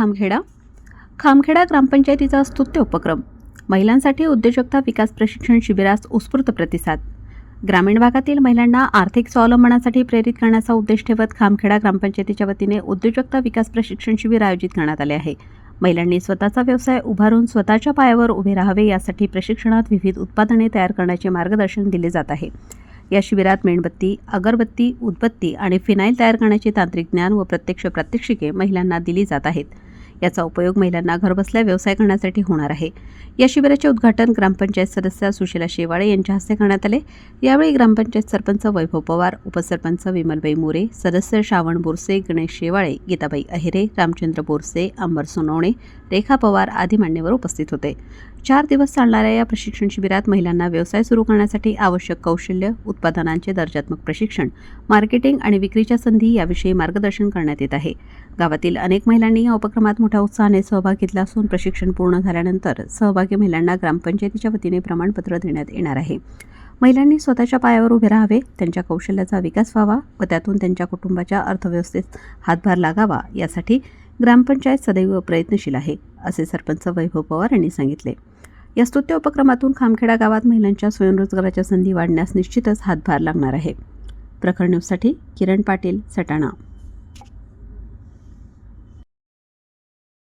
खामखेडा. खामखेडा ग्रामपंचायतीचा स्तुत्य उपक्रम. महिलांसाठी उद्योजकता विकास प्रशिक्षण शिबिरास उत्स्फूर्त प्रतिसाद. ग्रामीण भागातील महिलांना आर्थिक स्वावलंबनासाठी प्रेरित करण्याचा उद्देश ठेवत खामखेडा ग्रामपंचायतीच्या वतीने उद्योजकता विकास प्रशिक्षण शिबिर आयोजित करण्यात आले आहे. महिलांनी स्वतःचा व्यवसाय उभारून स्वतःच्या पायावर उभे राहावे यासाठी प्रशिक्षणात विविध उत्पादने तयार करण्याचे मार्गदर्शन दिले जात आहे. या शिबिरात मेणबत्ती अगरबत्ती उदबत्ती आणि फिनाईल तयार करण्याचे तांत्रिक ज्ञान व प्रत्यक्ष प्रात्यक्षिके महिलांना दिली जात आहेत. याचा उपयोग महिलांना घरबसल्या व्यवसाय करण्यासाठी होणार आहे. या शिबिराचे उद्घाटन ग्रामपंचायत सदस्य सुशीला शेवाळे यांच्या हस्ते करण्यात आले. यावेळी ग्रामपंचायत सरपंच वैभव पवार उपसरपंच विमलबाई मोरे सदस्य श्रावण बोरसे गणेश शेवाळे गीताबाई अहिरे रामचंद्र बोरसे अंबर सोनवणे रेखा पवार आदी मान्यवर उपस्थित होते. चार दिवस चालणाऱ्या या प्रशिक्षण शिबिरात महिलांना व्यवसाय सुरू करण्यासाठी आवश्यक कौशल्य उत्पादनांचे दर्जात्मक प्रशिक्षण मार्केटिंग आणि विक्रीच्या संधी याविषयी मार्गदर्शन करण्यात येत आहे. गावातील अनेक महिलांनी या उपक्रमात मोठ्या उत्साहाने सहभाग घेतला असून प्रशिक्षण पूर्ण झाल्यानंतर सहभागी महिलांना ग्रामपंचायतीच्या वतीने प्रमाणपत्र देण्यात येणार आहे. महिलांनी स्वतःच्या पायावर उभे राहावे त्यांच्या कौशल्याचा विकास व्हावा व त्यातून त्यांच्या कुटुंबाच्या अर्थव्यवस्थेत हातभार लागावा यासाठी ग्रामपंचायत सदैव प्रयत्नशील आहे. असे सरपंच वैभव पवार यांनी सांगितले. या स्तुत्य उपक्रमातून खामखेडा गावात महिलांच्या स्वयंरोजगाराच्या संधी वाढण्यास निश्चितच हातभार लागणार आहे. प्रखर न्यूजसाठी किरण पाटील सटाणा.